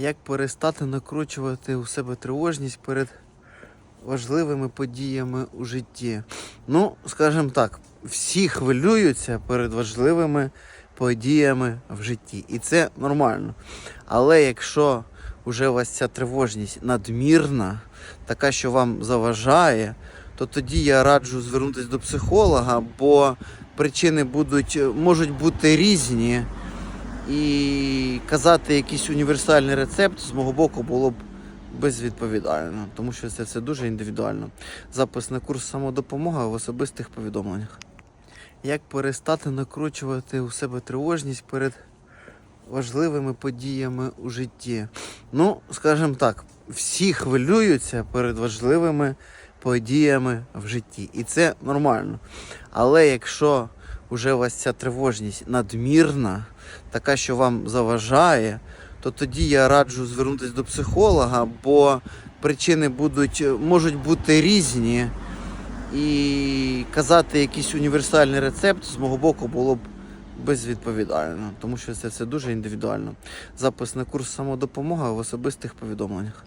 Як перестати накручувати у себе тривожність перед важливими подіями у житті? Ну, скажімо так, всі хвилюються перед важливими подіями в житті. І це нормально. Але якщо вже у вас ця тривожність надмірна, така, що вам заважає, то тоді я раджу звернутися до психолога, бо причини будуть, можуть бути різні. І казати якийсь універсальний рецепт з мого боку було б безвідповідально, тому що це все дуже індивідуально. Запис на курс самодопомога в особистих повідомленнях. Як перестати накручувати у себе тривожність перед важливими подіями у житті? Ну, скажімо так, всі хвилюються перед важливими подіями в житті. І це нормально. Але якщо вже у вас ця тривожність надмірна, така, що вам заважає, то тоді я раджу звернутися до психолога, бо причини будуть, можуть бути різні. І казати якийсь універсальний рецепт з мого боку було б безвідповідально, тому що це все дуже індивідуально. Запис на курс самодопомога в особистих повідомленнях.